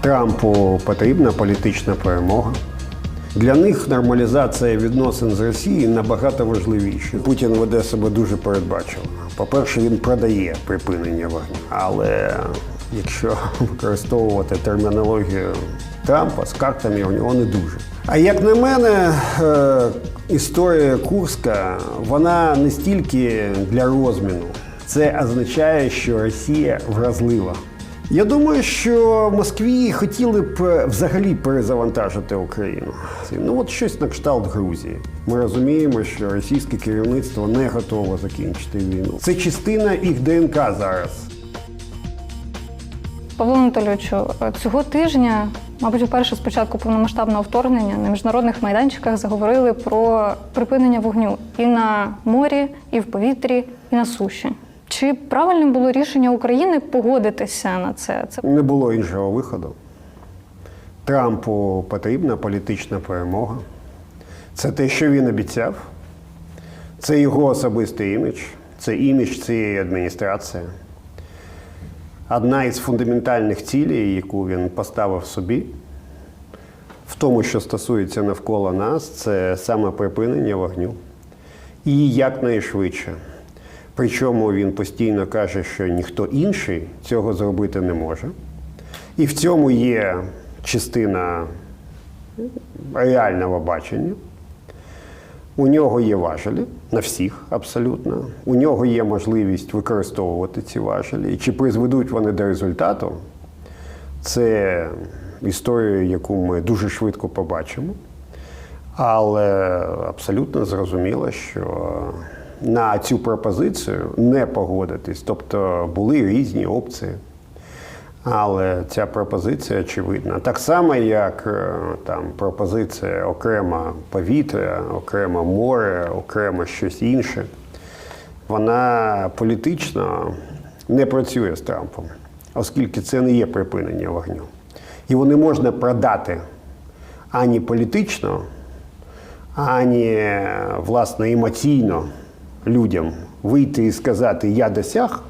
Трампу потрібна політична перемога. Для них нормалізація відносин з Росією набагато важливіше. Путін веде себе дуже передбачувано. По-перше, він продає припинення вогню. Але якщо використовувати термінологію Трампа з картами у нього не дуже. А як на мене, е, історія Курська вона не стільки для розміну. Це означає, що Росія вразлива. Я думаю, що Москві хотіли б е, взагалі перезавантажити Україну. Ну от щось на кшталт Грузії. Ми розуміємо, що російське керівництво не готове закінчити війну. Це частина їх ДНК зараз. Павло Анатолійовичу, цього тижня, мабуть, вперше з початку повномасштабного вторгнення на міжнародних майданчиках заговорили про припинення вогню і на морі, і в повітрі, і на суші. Чи правильним було рішення України погодитися на це? Це Не було іншого виходу. Трампу потрібна політична перемога. Це те, що він обіцяв. Це його особистий імідж, це імідж цієї адміністрації. Одна із фундаментальних цілей, яку він поставив собі, в тому, що стосується навколо нас, це саме припинення вогню. І якнайшвидше. Причому він постійно каже, що ніхто інший цього зробити не може. І в цьому є частина реального бачення. У нього є важелі на всіх абсолютно. У нього є можливість використовувати ці важелі. І чи призведуть вони до результату, це історія, яку ми дуже швидко побачимо. Але абсолютно зрозуміло, що на цю пропозицію не погодитись. Тобто були різні опції. Але ця пропозиція очевидна. Так само, як е, там пропозиція окремо повітря, окремо море, окремо щось інше, вона політично не працює з Трампом, оскільки це не є припинення вогню. Його не можна продати ані політично, ані власне емоційно людям вийти і сказати Я досяг,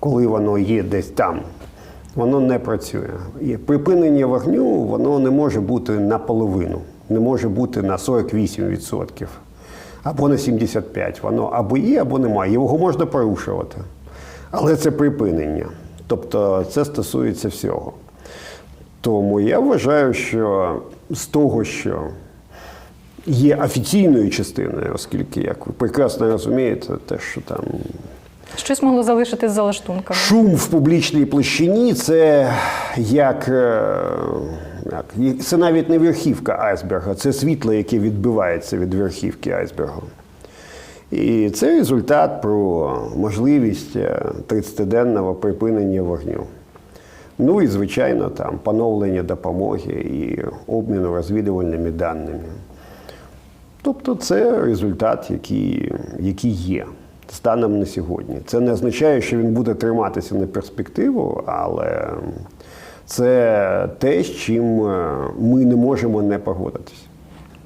коли воно є десь там. Воно не працює. І припинення вогню воно не може бути наполовину, не може бути на 48% або на 75%. Воно або є, або немає. Його можна порушувати. Але це припинення. Тобто це стосується всього. Тому я вважаю, що з того, що є офіційною частиною, оскільки, як ви прекрасно розумієте, те, що там щось могло залишитись за лаштунками. Шум в публічній площині це як, е, як це навіть не верхівка айсберга, це світло, яке відбивається від верхівки айсбергу. І це результат про можливість е, 30-денного припинення вогню. Ну і, звичайно, там поновлення допомоги і обміну розвідувальними даними. Тобто це результат, який, який є станом на сьогодні. Це не означає, що він буде триматися на перспективу, але це те, з чим е, ми не можемо не погодитися.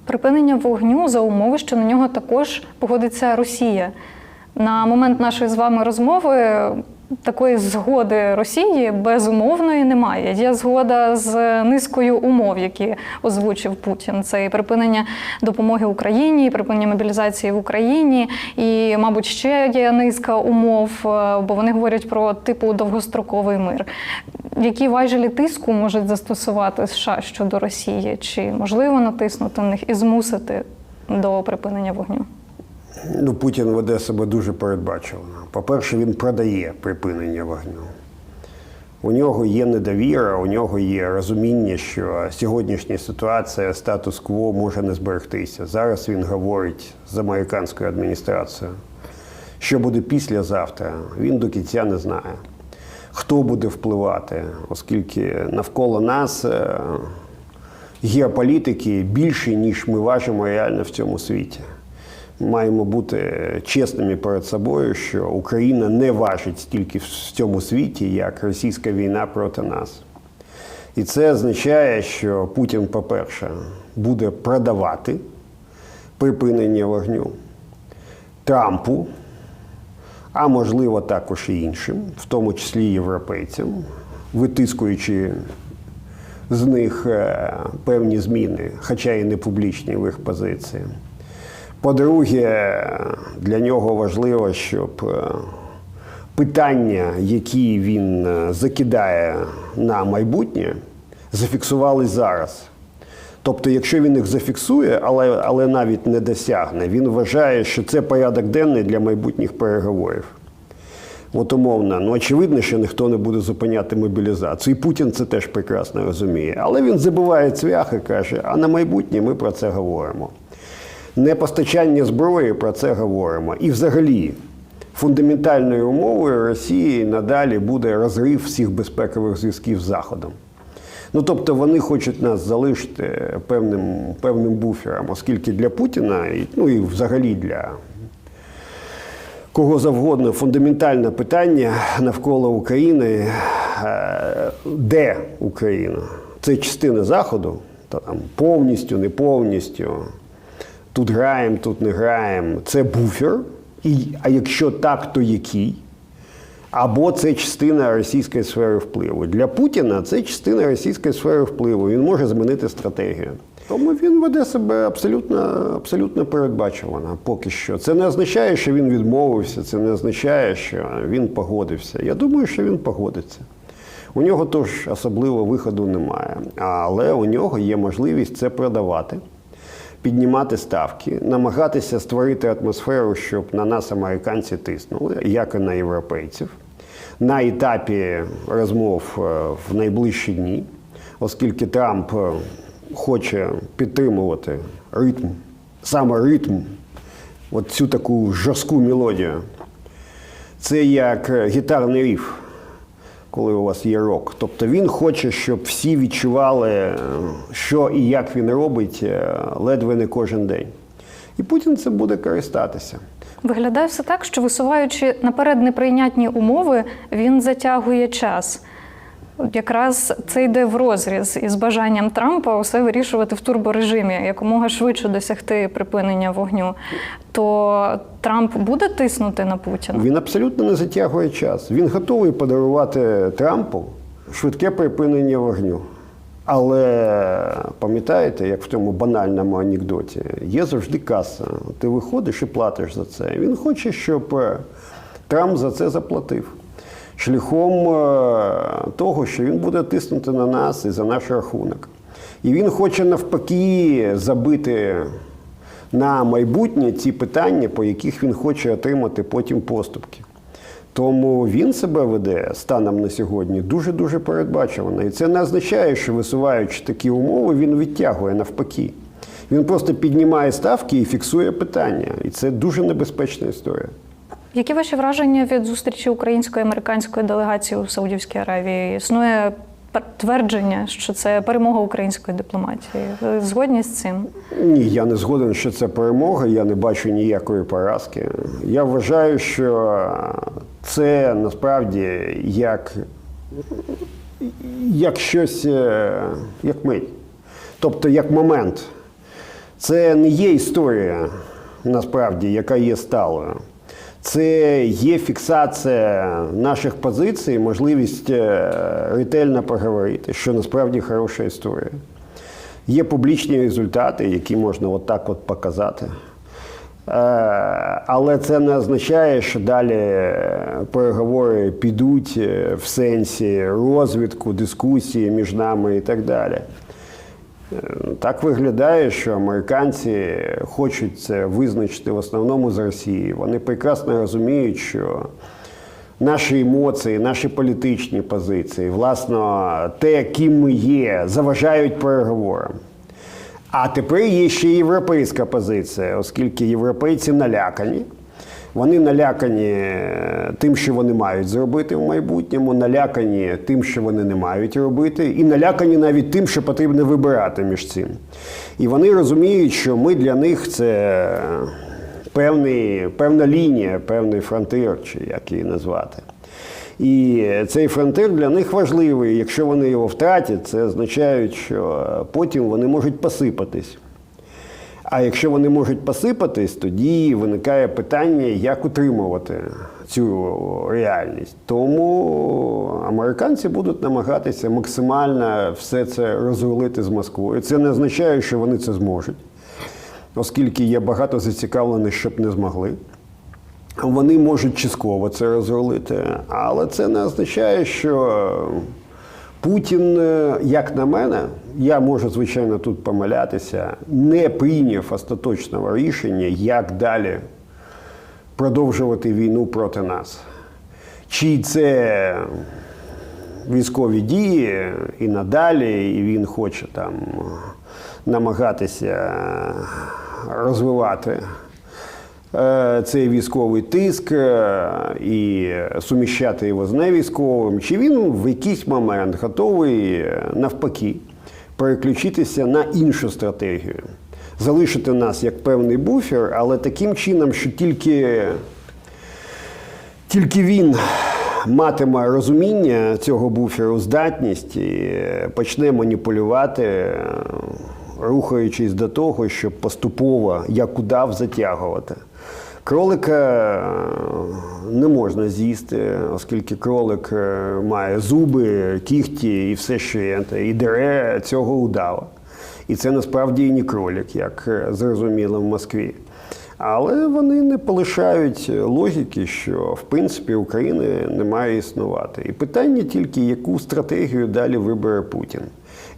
Припинення вогню за умови, що на нього також погодиться Росія. На момент нашої з вами розмови такої згоди Росії безумовної немає. Є згода з низкою умов, які озвучив Путін. Це і припинення допомоги Україні, і припинення мобілізації в Україні, і, мабуть, ще є низка умов, е, бо вони говорять про типу довгостроковий мир. Які важелі тиску можуть застосувати США щодо Росії? Чи можливо натиснути на них і змусити до припинення вогню? Ну, Путін веде себе дуже передбачувано. По-перше, він продає припинення вогню. У нього є недовіра, у нього є розуміння, що сьогоднішня ситуація, статус-кво може не зберегтися. Зараз він говорить з американською адміністрацією. Що буде післязавтра, він до кінця не знає. Хто буде впливати, оскільки навколо нас е, геополітики більше, ніж ми важимо реально в цьому світі. Маємо бути чесними перед собою, що Україна не важить стільки в цьому світі, як російська війна проти нас. І це означає, що Путін, по-перше, буде продавати припинення вогню Трампу, а можливо також і іншим, в тому числі європейцям, витискуючи з них е, певні зміни, хоча і не публічні в їх позиції. По-друге, для нього важливо, щоб е, питання, які він е, закидає на майбутнє, зафіксувались зараз. Тобто, якщо він їх зафіксує, але, але навіть не досягне, він вважає, що це порядок денний для майбутніх переговорів. От умовно, ну очевидно, що ніхто не буде зупиняти мобілізацію. І Путін це теж прекрасно розуміє. Але він забуває цвях і каже: а на майбутнє ми про це говоримо. Не постачання зброї про це говоримо. І взагалі фундаментальною умовою Росії надалі буде розрив всіх безпекових зв'язків з Заходом. Ну тобто вони хочуть нас залишити певним, певним буфером, оскільки для Путіна, ну і взагалі для кого завгодно фундаментальне питання навколо України, е, де Україна? Це частина Заходу, та там повністю, не повністю. Тут граємо, тут не граємо. Це буфер. І, а якщо так, то який? Або це частина російської сфери впливу. Для Путіна це частина російської сфери впливу. Він може змінити стратегію. Тому він веде себе абсолютно, абсолютно передбачувано поки що. Це не означає, що він відмовився, це не означає, що він погодився. Я думаю, що він погодиться. У нього тож особливо виходу немає. Але у нього є можливість це продавати, піднімати ставки, намагатися створити атмосферу, щоб на нас американці тиснули, як і на європейців. На етапі розмов е, в найближчі дні, оскільки Трамп е, хоче підтримувати ритм, саме ритм, от цю таку жорстку мелодію. Це як е, гітарний риф, коли у вас є рок. Тобто він хоче, щоб всі відчували, е, що і як він робить е, ледве не кожен день. І Путін це буде користатися. Виглядає все так, що висуваючи наперед неприйнятні умови, він затягує час. Якраз це йде в розріз із бажанням Трампа усе вирішувати в турборежимі, якомога швидше досягти припинення вогню. То Трамп буде тиснути на Путіна? Він абсолютно не затягує час. Він готовий подарувати Трампу швидке припинення вогню. Але пам'ятаєте, як в тому банальному анекдоті, є завжди каса. Ти виходиш і платиш за це. Він хоче, щоб е, Трамп за це заплатив. Шляхом е, того, що він буде тиснути на нас і за наш рахунок. І він хоче навпаки забити на майбутнє ці питання, по яких він хоче отримати потім поступки. Тому він себе веде станом на сьогодні дуже-дуже передбачувано. І це не означає, що висуваючи такі умови, він відтягує навпаки. Він просто піднімає ставки і фіксує питання. І це дуже небезпечна історія. Які ваші враження від зустрічі української і американської делегації у Саудівській Аравії? Існує твердження, що це перемога української дипломатії. Ви згодні з цим? Ні, я не згоден, що це перемога. Я не бачу ніякої поразки. Я вважаю, що це насправді як, як щось, е, як мить. Тобто як момент. Це не є історія, насправді, яка є сталою. Це є фіксація наших позицій, можливість е, ретельно поговорити, що насправді хороша історія. Є публічні результати, які можна отак от показати. Е, Але це не означає, що далі переговори підуть е, в сенсі розвитку, дискусії між нами і так далі. Е, Так виглядає, що американці хочуть це визначити в основному з Росії. Вони прекрасно розуміють, що наші емоції, наші політичні позиції, власно, те, ким ми є, заважають переговорам. А тепер є ще європейська позиція, оскільки європейці налякані. Вони налякані е, тим, що вони мають зробити в майбутньому, налякані тим, що вони не мають робити, і налякані навіть тим, що потрібно вибирати між цим. І вони розуміють, що ми для них це певний, певна лінія, певний фронтир, чи як її назвати. І цей фронтир для них важливий. Якщо вони його втратять, це означає, що потім вони можуть посипатись. А якщо вони можуть посипатись, тоді виникає питання, як утримувати цю реальність. Тому американці будуть намагатися максимально все це розрулити з Москвою. Це не означає, що вони це зможуть, оскільки є багато зацікавлених, щоб не змогли. Вони можуть частково це розрулити, але це не означає, що Путін, е, як на мене, я можу звичайно тут помилятися, не прийняв остаточного рішення, як далі продовжувати війну проти нас. Чи це військові дії і надалі, і він хоче там намагатися розвивати цей військовий тиск е, і суміщати його з невійськовим, чи він в якийсь момент готовий е, навпаки переключитися на іншу стратегію, залишити нас як певний буфер, але таким чином, що тільки тільки він матиме розуміння цього буферу, здатність і почне маніпулювати, е, рухаючись до того, щоб поступово як удав затягувати. Кролика е, не можна з'їсти, оскільки кролик е, має зуби, кіхті і все що є, і дере цього удава. І це насправді і не кролик, як е, зрозуміло в Москві. Але вони не полишають логіки, що в принципі України не має існувати. І питання тільки, яку стратегію далі вибере Путін.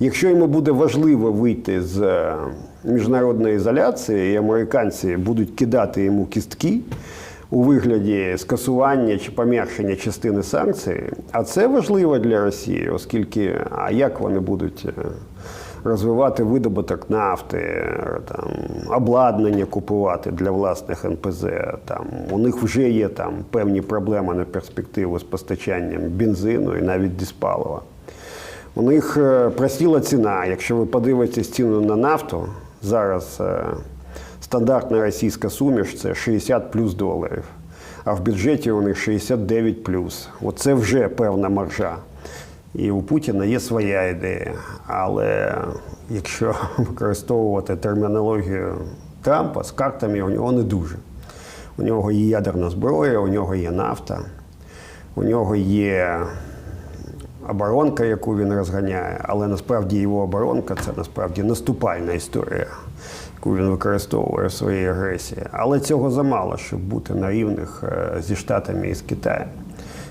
Якщо йому буде важливо вийти з е, міжнародної ізоляції, і американці будуть кидати йому кістки у вигляді скасування чи пом'якшення частини санкцій, а це важливо для Росії, оскільки а як вони будуть е, розвивати видобуток нафти, там, обладнання купувати для власних НПЗ. Там, у них вже є там певні проблеми на перспективу з постачанням бензину і навіть диспалива. У них е, просіла ціна. Якщо ви подивитесь ціну на нафту, зараз е, стандартна російська суміш це 60 плюс доларів, а в бюджеті у них 69 плюс. Оце вже певна маржа. І у Путіна є своя ідея. Але якщо використовувати термінологію Трампа з картами, у нього не дуже. У нього є ядерна зброя, у нього є нафта, у нього є оборонка, яку він розганяє, але насправді його оборонка це насправді наступальна історія, яку він використовує в своїй агресії. Але цього замало, щоб бути на рівних е, зі Штатами і з Китаєм.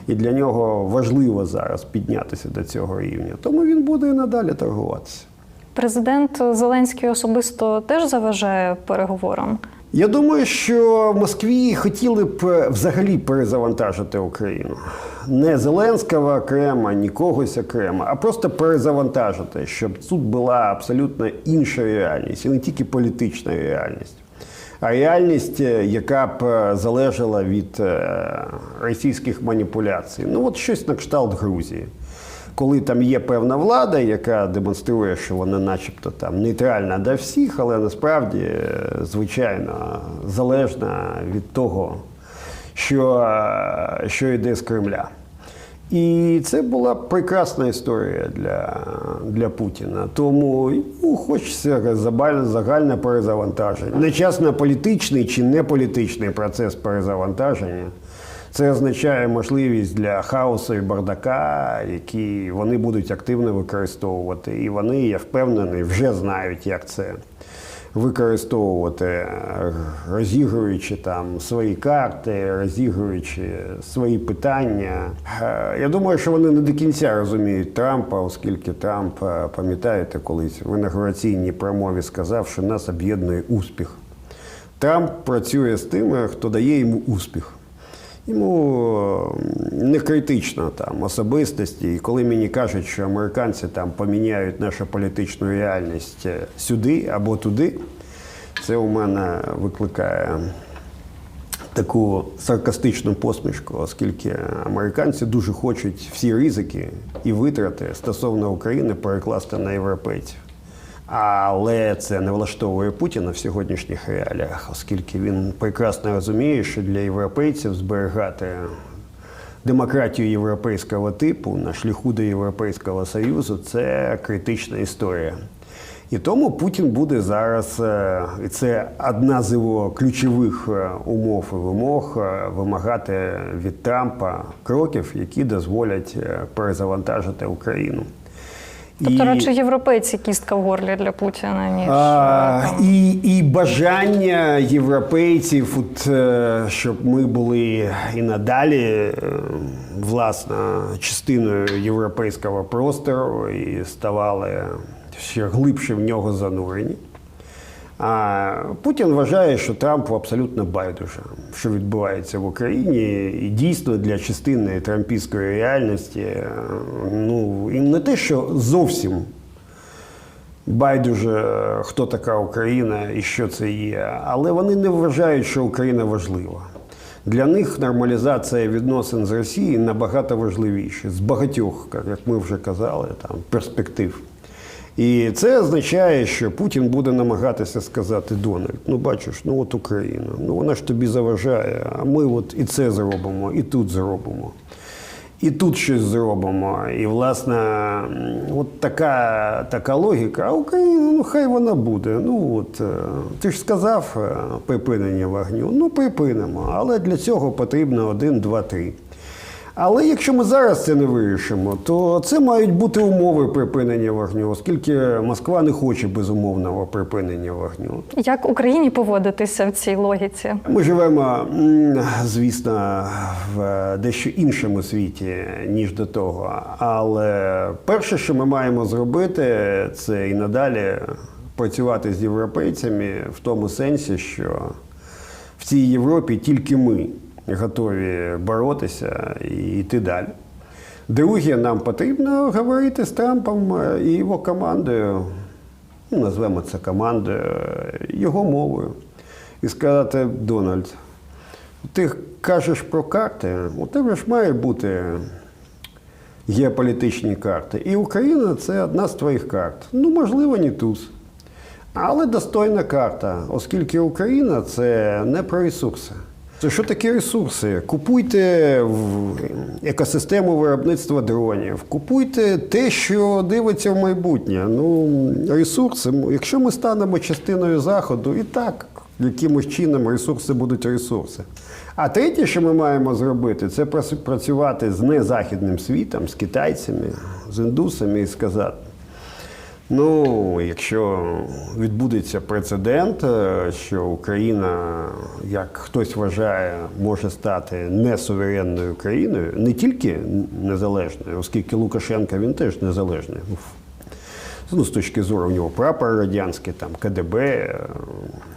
І для нього важливо зараз піднятися до цього рівня. Тому він буде і надалі торгуватися. Президент Зеленський особисто теж заважає переговорам. Я думаю, що в Москві хотіли б е, взагалі перезавантажити Україну. Не Зеленського окремо, ні когось окремо, а просто перезавантажити, щоб тут була абсолютно інша реальність, і не тільки політична реальність, а реальність, е, яка б е, залежала від російських маніпуляцій. Ну, от щось на кшталт Грузії. Коли там є певна влада, яка демонструє, що вона начебто там нейтральна до всіх, але насправді, е, звичайно, залежна від того, що, е, що йде з Кремля. І це була прекрасна історія для, для Путіна. Тому ну, хочеться загальне перезавантаження. Не час на політичний чи не політичний процес перезавантаження. Це означає можливість для хаосу і бардака, які вони будуть активно використовувати. І вони, я впевнений, вже знають, як це використовувати, розігруючи там свої карти, розігруючи свої питання. Е, Я думаю, що вони не до кінця розуміють Трампа, оскільки Трамп, е, пам'ятаєте, колись в інаугураційній промові сказав, що нас об'єднує успіх. Трамп працює з тими, хто дає йому успіх. Йому не критично там особистості. І коли мені кажуть, що американці там поміняють нашу політичну реальність е, сюди або туди, це у мене викликає таку саркастичну посмішку, оскільки американці дуже хочуть всі ризики і витрати стосовно України перекласти на європейців. Але це не влаштовує Путіна в сьогоднішніх реаліях, оскільки він прекрасно розуміє, що для європейців зберігати демократію європейського типу на шляху до Європейського Союзу це критична історія. І тому Путін буде зараз, е, і це одна з його ключових е, умов і вимог, е, вимагати від Трампа кроків, які дозволять перезавантажити Україну. Тобто, І- радше європейці кістка в горлі для Путіна, ніж а, е, там, і, і бажання європейців, от, е, щоб ми були і надалі власна власне частиною європейського простору і ставали ще глибше в нього занурені. А Путін вважає, що Трампу абсолютно байдуже, що відбувається в Україні, і дійсно для частини трампійської реальності, ну і не те, що зовсім байдуже, хто така Україна і що це є. Але вони не вважають, що Україна важлива. Для них нормалізація відносин з Росією набагато важливіше з багатьох, як ми вже казали, там перспектив. І це означає, що Путін буде намагатися сказати Дональд: ну бачиш, ну от Україна, ну вона ж тобі заважає, а ми от і це зробимо, і тут зробимо. І тут щось зробимо. І, власне, от така, така логіка. А Україна, ну хай вона буде. Ну от е, ти ж сказав е, припинення вогню. Ну, припинимо. Але для цього потрібно один, два, три. Але якщо ми зараз це не вирішимо, то це мають бути умови припинення вогню, оскільки Москва не хоче безумовного припинення вогню. як Україні поводитися в цій логіці? Ми живемо, звісно, в дещо іншому світі, ніж до того. Але перше, що ми маємо зробити, це і надалі працювати з європейцями в тому сенсі, що в цій Європі тільки ми готові боротися і йти далі. Друге, нам потрібно говорити з Трампом е, і його командою, ну, назвемо це командою, е, його мовою. І сказати, Дональд, ти кажеш про карти, у тебе ж має бути геополітичні карти. І Україна це одна з твоїх карт. Ну, можливо, не туз. Але достойна карта, оскільки Україна це не про ресурси. Це що таке ресурси? Купуйте екосистему виробництва дронів, купуйте те, що дивиться в майбутнє. Ну, ресурси, якщо ми станемо частиною заходу, і так, якимось чином ресурси будуть ресурси. А третє, що ми маємо зробити, це працювати з незахідним світом, з китайцями, з індусами і сказати. Ну, якщо відбудеться прецедент, е, що Україна, як хтось вважає, може стати несуверенною країною, не тільки незалежною, оскільки Лукашенка він теж незалежний. Ну, з точки зору у нього прапор радянський, там КДБ, е,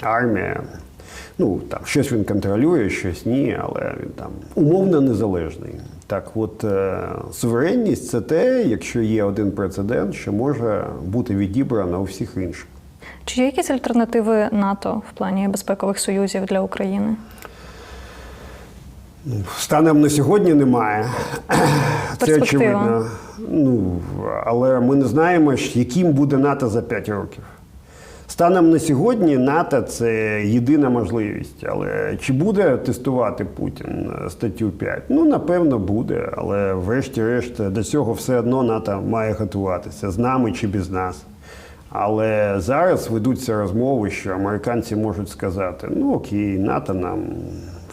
армія. Ну, там щось він контролює, щось ні, але він там умовно незалежний. Так от, е, суверенність це те, якщо є один прецедент, що може бути відібрано у всіх інших. Чи є якісь альтернативи НАТО в плані безпекових союзів для України? Станом на сьогодні немає. Це очевидно. Ну, але ми не знаємо, яким буде НАТО за 5 років. Станом на сьогодні НАТО це єдина можливість. Але чи буде тестувати Путін статтю 5? Ну, напевно, буде. Але врешті-решт до цього все одно НАТО має готуватися з нами чи без нас. Але зараз ведуться розмови, що американці можуть сказати: ну окей, НАТО нам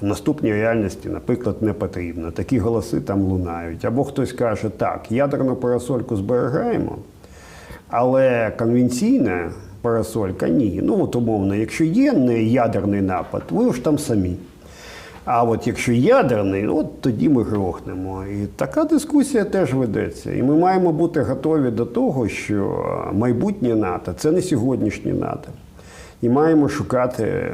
в наступній реальності, наприклад, не потрібно. Такі голоси там лунають. Або хтось каже, так, ядерну парасольку зберігаємо, але конвенційна парасолька ні. Ну от умовно, якщо є не ядерний напад, ви ж там самі. А от якщо ядерний, от тоді ми грохнемо. І така дискусія теж ведеться. І ми маємо бути готові до того, що майбутнє НАТО це не сьогоднішнє НАТО. І маємо шукати е,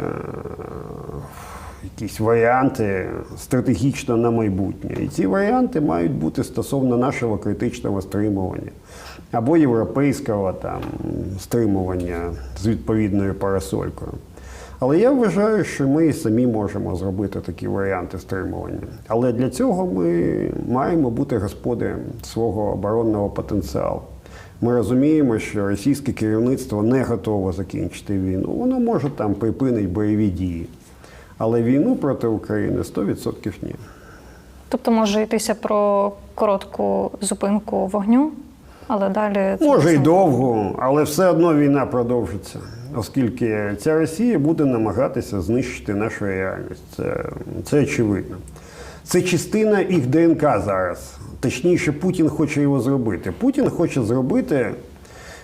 якісь варіанти стратегічно на майбутнє. І ці варіанти мають бути стосовно нашого критичного стримування або європейського там стримування з відповідною парасолькою. Але я вважаю, що ми самі можемо зробити такі варіанти стримування. Але для цього ми маємо бути господарем свого оборонного потенціалу. Ми розуміємо, що російське керівництво не готове закінчити війну. Воно може там припинить бойові дії. Але війну проти України 100% ні. Тобто може йтися про коротку зупинку вогню? але далі Може і довго, але все одно війна продовжиться, оскільки ця Росія буде намагатися знищити нашу реальність. Це, це очевидно. Це частина їх ДНК зараз. Точніше, Путін хоче його зробити. Путін хоче зробити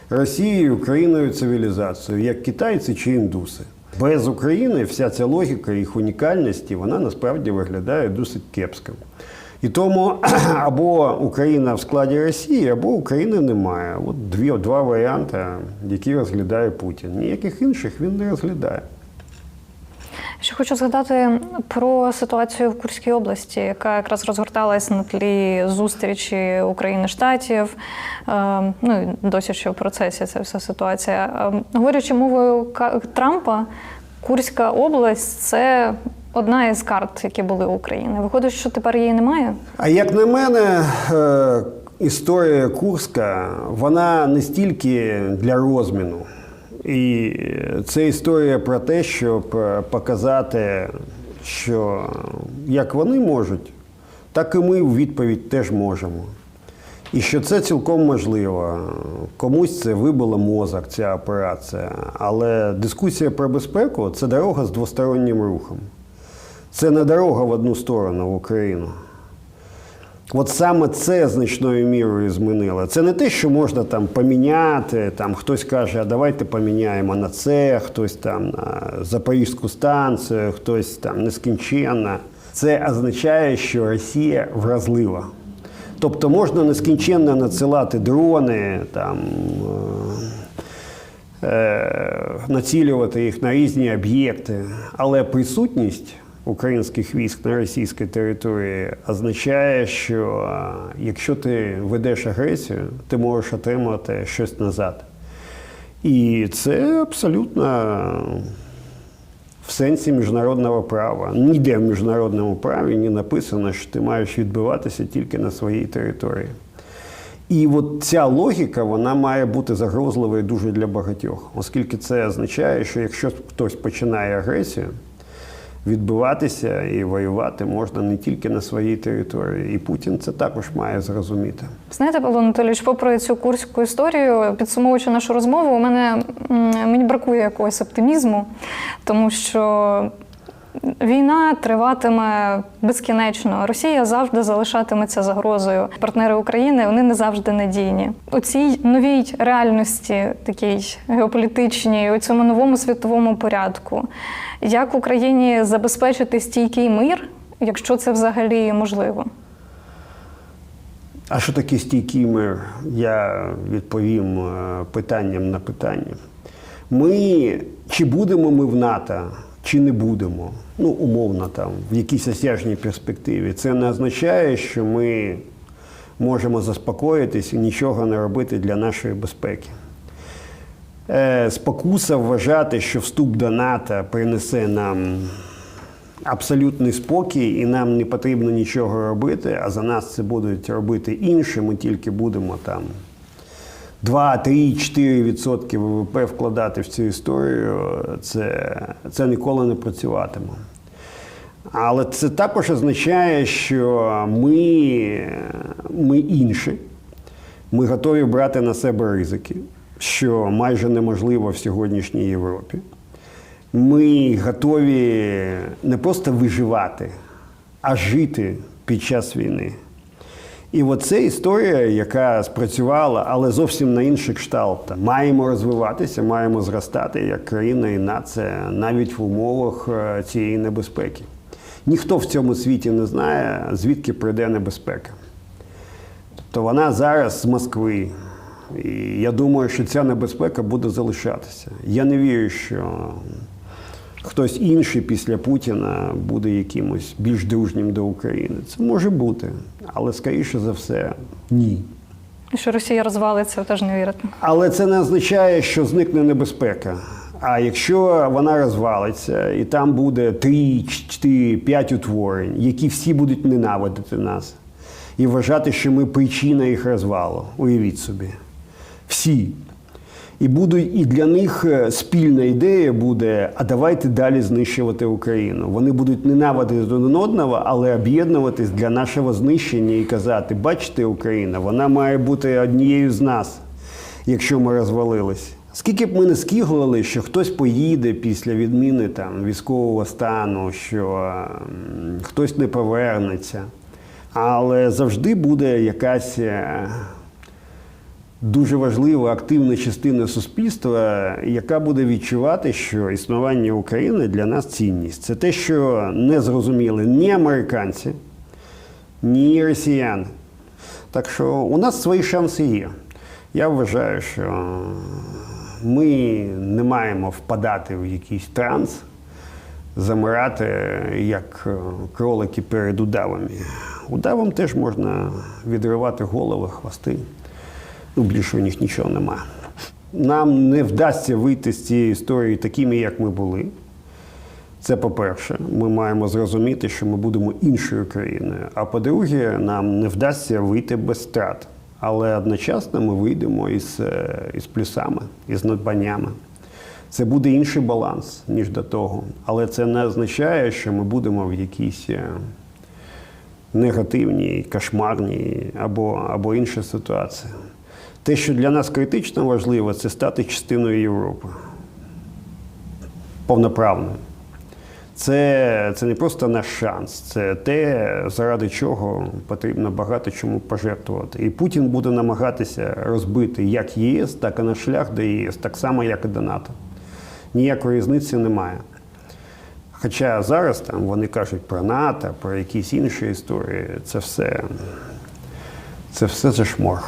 Росією країною цивілізацією, як китайці чи індуси. Без України вся ця логіка їх унікальності вона насправді виглядає досить кепсько. І тому або Україна в складі Росії, або України немає. От дві, два варіанти, які розглядає Путін. Ніяких інших він не розглядає. Ще хочу згадати про ситуацію в Курській області, яка якраз розгорталась на тлі зустрічі України штатів. Е, Ну і досі ще в процесі ця вся ситуація. Е, Говорячи мовою Трампа, Курська область це одна із карт, які були у України. Виходить, що тепер її немає. А як на мене, е, історія Курська, вона не стільки для розміну. І це історія про те, щоб е, показати, що як вони можуть, так і ми в відповідь теж можемо. І що це цілком можливо. Комусь це вибило мозок, ця операція. Але дискусія про безпеку це дорога з двостороннім рухом. Це не дорога в одну сторону в Україну. От саме це значною мірою змінило. Це не те, що можна там поміняти. Там хтось каже, а давайте поміняємо на це, хтось там на Запорізьку станцію, хтось там нескінченно. Це означає, що Росія вразлива. Тобто можна нескінченно надсилати дрони, там, е, е, націлювати їх на різні об'єкти, але присутність українських військ на російській території означає, що е, якщо ти ведеш агресію, ти можеш отримати щось назад. І це абсолютно в сенсі міжнародного права. Ніде в міжнародному праві не написано, що ти маєш відбиватися тільки на своїй території. І от ця логіка вона має бути загрозливою дуже для багатьох, оскільки це означає, що якщо хтось починає агресію, відбиватися і воювати можна не тільки на своїй території. І Путін це також має зрозуміти. Знаєте, Павло Анатолійович, попри цю курську історію, підсумовуючи нашу розмову, у мене мені бракує якогось оптимізму, тому що війна триватиме безкінечно. Росія завжди залишатиметься загрозою. Партнери України вони не завжди надійні. У цій новій реальності, такій геополітичній, у цьому новому світовому порядку, як Україні забезпечити стійкий мир, якщо це взагалі можливо? А що таке стійкий мир? Я відповім е, питанням на питання. Ми чи будемо ми в НАТО, чи не будемо, ну, умовно, там, в якійсь осяжній перспективі, це не означає, що ми можемо заспокоїтись і нічого не робити для нашої безпеки. Е, Спокуса вважати, що вступ до НАТО принесе нам абсолютний спокій, і нам не потрібно нічого робити, а за нас це будуть робити інші. Ми тільки будемо там 2, 3, 4 відсотки ВВП вкладати в цю історію. Це, це ніколи не працюватиме. Але це також означає, що ми, ми інші. Ми готові брати на себе ризики, що майже неможливо в сьогоднішній Європі. Ми готові не просто виживати, а жити під час війни. І оце історія, яка спрацювала, але зовсім на інший кшталт. Маємо розвиватися, маємо зростати як країна і нація навіть в умовах е, цієї небезпеки. Ніхто в цьому світі не знає, звідки прийде небезпека. Тобто вона зараз з Москви. І я думаю, що ця небезпека буде залишатися. Я не вірю, що хтось інший після Путіна буде якимось більш дружнім до України. Це може бути, але скоріше за все, ні. Що Росія розвалиться, теж не вірите. Але це не означає, що зникне небезпека. А якщо вона розвалиться, і там буде 3, 4, 5 утворень, які всі будуть ненавидити нас, і вважати, що ми причина їх розвалу, уявіть собі. Всі. І буде, і для них е, спільна ідея буде: а давайте далі знищувати Україну. Вони будуть ненавидити один одного, але об'єднуватись для нашого знищення і казати: бачите, Україна, вона має бути однією з нас, якщо ми розвалились. Скільки б ми не скиглили, що хтось поїде після відміни там військового стану, що хтось не повернеться, але завжди буде якась. Дуже важлива активна частина суспільства, яка буде відчувати, що існування України для нас цінність. Це те, що не зрозуміли ні американці, ні росіяни. Так що у нас свої шанси є. Я вважаю, що ми не маємо впадати в якийсь транс, замирати як кролики перед удавами. Удавам теж можна відривати голови, хвости. Ну, більше у них нічого немає. Нам не вдасться вийти з цієї історії такими, як ми були. Це по-перше, ми маємо зрозуміти, що ми будемо іншою країною. А по-друге, нам не вдасться вийти без втрат. Але одночасно ми вийдемо із, е, із плюсами, із надбаннями. Це буде інший баланс, ніж до того. Але це не означає, що ми будемо в якійсь е, негативній, кошмарній або, або іншій ситуації. Те, що для нас критично важливо, це стати частиною Європи. Повноправною. Це, це не просто наш шанс, це те, заради чого потрібно багато чому пожертвувати. І Путін буде намагатися розбити як ЄС, так і наш шлях до ЄС, так само, як і до НАТО. Ніякої різниці немає. Хоча зараз там вони кажуть про НАТО, про якісь інші історії, це все, це все зашмор.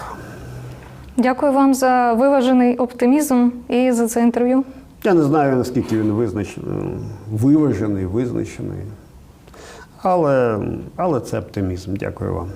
Дякую вам за виважений оптимізм і за це інтерв'ю. Я не знаю, наскільки він визначений, виважений, визначений. Але, але це оптимізм. Дякую вам.